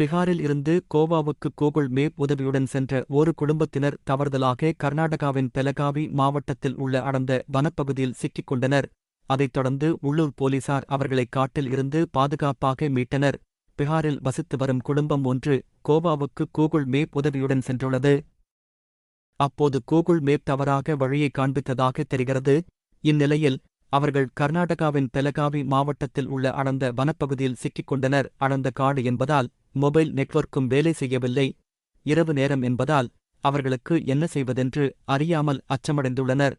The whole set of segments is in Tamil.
பிகாரில் இருந்து கோவாவுக்கு கூகுள் மேப் உதவியுடன் சென்ற ஒரு குடும்பத்தினர் தவறுதலாக கர்நாடகாவின் பெலகாவி மாவட்டத்தில் உள்ள அடர்ந்த வனப்பகுதியில் சிக்கிக் கொண்டனர். அதைத் தொடர்ந்து உள்ளூர் போலீசார் அவர்களை காட்டில் இருந்து பாதுகாப்பாக மீட்டனர். பிகாரில் வசித்து வரும் குடும்பம் ஒன்று கோவாவுக்கு கூகுள் மேப் உதவியுடன் சென்றுள்ளது. அப்போது கூகுள் மேப் தவறாக வழியை காண்பித்ததாக தெரிகிறது. இந்நிலையில் அவர்கள் கர்நாடகாவின் பெலகாவி மாவட்டத்தில் உள்ள அடர்ந்த வனப்பகுதியில் சிக்கிக் கொண்டனர். அடர்ந்த காடு என்பதால் மொபைல் நெட்வொர்க்கும் வேலை செய்யவில்லை. இரவு நேரம் என்பதால் அவர்களுக்கு என்ன செய்வதென்று அறியாமல் அச்சமடைந்துள்ளனர்.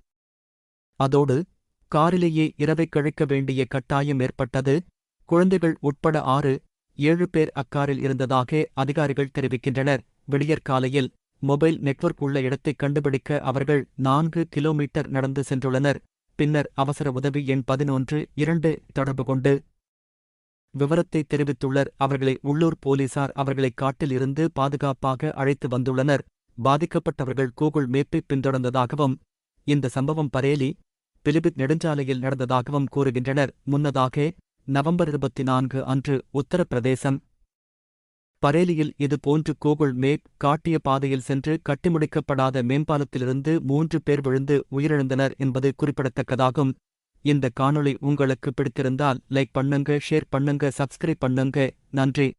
அதோடு காரிலேயே இரவைக் கழிக்க வேண்டிய கட்டாயம் ஏற்பட்டது. குழந்தைகள் உட்பட ஆறு ஏழு பேர் அக்காரில் இருந்ததாக அதிகாரிகள் தெரிவிக்கின்றனர். விடியற்காலையில் மொபைல் நெட்வொர்க் உள்ள இடத்தைக் கண்டுபிடிக்க அவர்கள் நான்கு கிலோமீட்டர் நடந்து சென்றுள்ளனர். பின்னர் அவசர உதவி எண் பதினொன்று இரண்டு தொடர்பு கொண்டு விவரத்தை தெரிவித்துள்ளர். அவர்களை உள்ளூர் போலீசார் அவர்களை காட்டில் இருந்து பாதுகாப்பாக அழைத்து வந்துள்ளனர். பாதிக்கப்பட்டவர்கள் கூகுள் மேப்பை பின்தொடர்ந்ததாகவும் இந்த சம்பவம் பரேலி பிலிபித் நெடுஞ்சாலையில் நடந்ததாகவும் கூறுகின்றனர். முன்னதாக நவம்பர் இருபத்தி நான்கு அன்று உத்தரப்பிரதேசம் பரேலியில் இதுபோன்று கூகுள் மேப் காட்டிய பாதையில் சென்று கட்டிமுடிக்கப்படாத மேம்பாலத்திலிருந்து மூன்று பேர் விழுந்து உயிரிழந்தனர் என்பது குறிப்பிடத்தக்கதாகும். இந்த காணொளி உங்களுக்கு பிடித்திருந்தால் லைக் பண்ணுங்க ஷேர் பண்ணுங்க சப்ஸ்கிரைப் பண்ணுங்க. நன்றி.